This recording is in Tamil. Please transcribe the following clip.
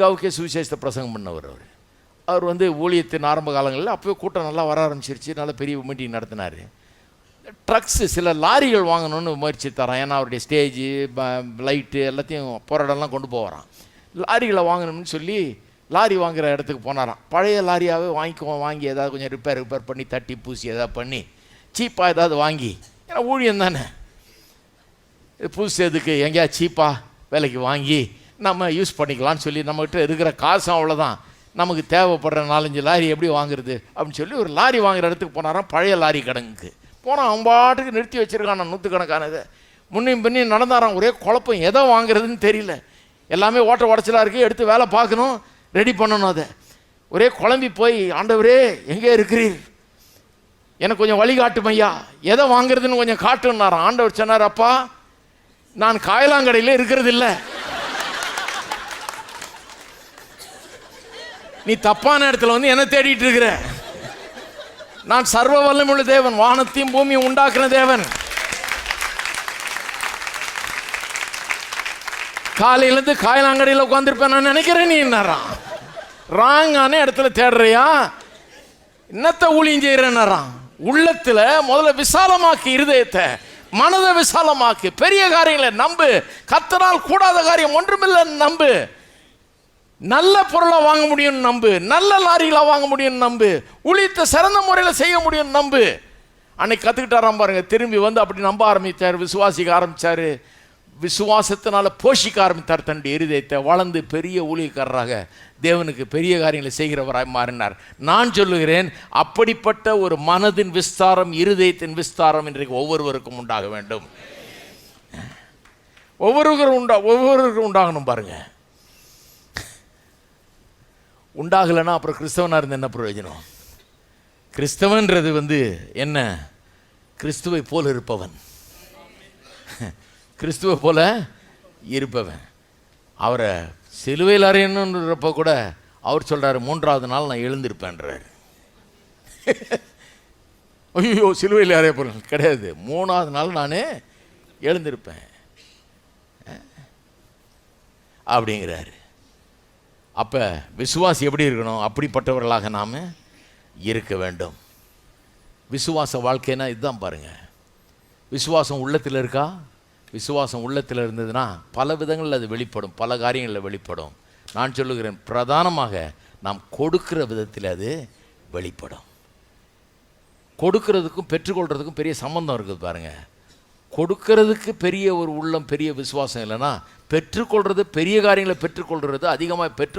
அமெரிக்காவுக்கே சுவிசேஷத்தை பிரசங்கம் பண்ணவர் அவர். அவர் வந்து ஊழியத்தின் ஆரம்ப காலங்களில் அப்போவே கூட்டம் நல்லா வர ஆரம்பிச்சிருச்சு. நல்ல பெரிய மீட்டிங் நடத்தினார். ட்ரக்ஸு சில லாரிகள் வாங்கணும்னு முயற்சி தரான் ஏன்னா அவருடைய ஸ்டேஜு லைட்டு எல்லாத்தையும் போகிற இடம்லாம் கொண்டு போகிறான் லாரிகளை வாங்கணும்னு சொல்லி லாரி வாங்குகிற இடத்துக்கு போனாராம். பழைய லாரியாகவே வாங்கிக்குவோம் வாங்கி ஏதாவது கொஞ்சம் ரிப்பேர் ரிப்பேர் பண்ணி தட்டி பூசி ஏதாவது பண்ணி சீப்பாக ஏதாவது வாங்கி. ஏன்னா ஊழியம் தானே இது புதுசு எதுக்கு எங்கேயா சீப்பாக விலைக்கு வாங்கி நம்ம யூஸ் பண்ணிக்கலாம்னு சொல்லி நம்மக்கிட்ட இருக்கிற காசும் அவ்வளோதான் நமக்கு தேவைப்படுற நாலஞ்சு லாரி எப்படி வாங்குறது? அப்படின்னு சொல்லி ஒரு லாரி வாங்குற இடத்துக்கு போனாராம் பழைய லாரி கடங்குக்கு போனால் அவன் பாட்டுக்கு நிறுத்தி வச்சிருக்கான் நூற்றுக்கணக்கானது முன்னையும் பின்னையும் நடந்தாராம் ஒரே குழப்பம் எதை வாங்குறதுன்னு தெரியல. எல்லாமே ஓட்ட உடச்சலாக இருக்குது எடுத்து வேலை பார்க்கணும் ரெடி பண்ணணும் அதை. ஒரே குழம்பி போய் ஆண்டவரே எங்கே இருக்கிறீர்? எனக்கு கொஞ்சம் வழிகாட்டும் ஐயா எதை வாங்குறதுன்னு கொஞ்சம் காட்டுன்னாரான் ஆண்டவர் சொன்னார் அப்பா நான் காயலாங்கடையில் இருக்கிறதில்லை. நீ தப்பான இடத்துல வந்து என்ன தேடிட்டு இருக்கிற. நான் சர்வ வல்லமுள்ள தேவன் வானத்தையும் பூமியும் உண்டாக்குன தேவன். காலையிலேருந்து காயலாங்கடையில் உட்காந்துருப்பேன் நான் நினைக்கிறேன் நீ என்னறான் ராங்கான இடத்துல தேடுறியா? என்னத்த ஊழியம் செய்கிறேன்னாரான் உள்ளத்தில் முதல்ல விசாலமாக்கு இருதயத்தை மனதை விசாலமாக்கு. பெரிய காரியங்களை நம்பு. கத்தனால் கூடாத காரியம் ஒன்றுமில்லை நம்பு. நல்ல பொருளை வாங்க முடியும்னு நம்பு. நல்ல லாரிகளை வாங்க முடியும்னு நம்பு. உழித்த சிறந்த முறையில் செய்ய முடியும்னு நம்பு. அன்னைக்கு கற்றுக்கிட்டாராம் பாருங்க. திரும்பி வந்து அப்படி நம்ப ஆரம்பித்தார் விசுவாசிக்க ஆரம்பித்தார் விசுவாசத்தினால போஷிக்க ஆரம்பித்தார் தன்னுடைய இருதயத்தை. வளர்ந்து பெரிய ஊழியக்காரராக தேவனுக்கு பெரிய காரியங்களை செய்கிறவராய் மாறினார். நான் சொல்லுகிறேன் அப்படிப்பட்ட ஒரு மனதின் விஸ்தாரம் இருதயத்தின் விஸ்தாரம் இன்றைக்கு ஒவ்வொருவருக்கும் உண்டாக வேண்டும். ஒவ்வொருவரும் உண்டா ஒவ்வொருவருக்கும் உண்டாகணும் பாருங்கள் உண்டாகலைன்னா அப்புறம் கிறிஸ்தவனாக இருந்த என்ன பிரயோஜனம்? கிறிஸ்தவன்றது வந்து என்ன? கிறிஸ்துவை போல இருப்பவன். கிறிஸ்துவை போல இருப்பவன். அவரை சிலுவையில் அறையணுன்றப்ப கூட அவர் சொல்கிறாரு மூன்றாவது நாள் நான் எழுந்திருப்பேன்றார். ஐயோ சிலுவையில் அறைய போகிறேன் கிடையாது. மூணாவது நாள் நான் எழுந்திருப்பேன். அப்படிங்கிறாரு. அப்போ விசுவாசி எப்படி இருக்கணும்? அப்படிப்பட்டவர்களாக நாம் இருக்க வேண்டும். விசுவாச வாழ்க்கைனா இதுதான் பாருங்க. விசுவாசம் உள்ளத்தில் இருக்கா? விசுவாசம் உள்ளத்தில் இருந்ததுன்னா பல விதங்களில் அது வெளிப்படும் பல காரியங்களில் வெளிப்படும். நான் சொல்லுகிறேன் பிரதானமாக நாம் கொடுக்கிற விதத்தில் அது வெளிப்படும். கொடுக்கறதுக்கும் பெற்றுக்கொள்கிறதுக்கும் பெரிய சம்பந்தம் இருக்குது பாருங்க. கொடுக்கறதுக்கு பெரிய ஒரு உள்ளம் பெரிய விசுவாசம் இல்லைன்னா பெற்றுக்கொள்வது பெரிய காரியங்களை பெற்றுக்கொள்வது அதிகமாக பெற்று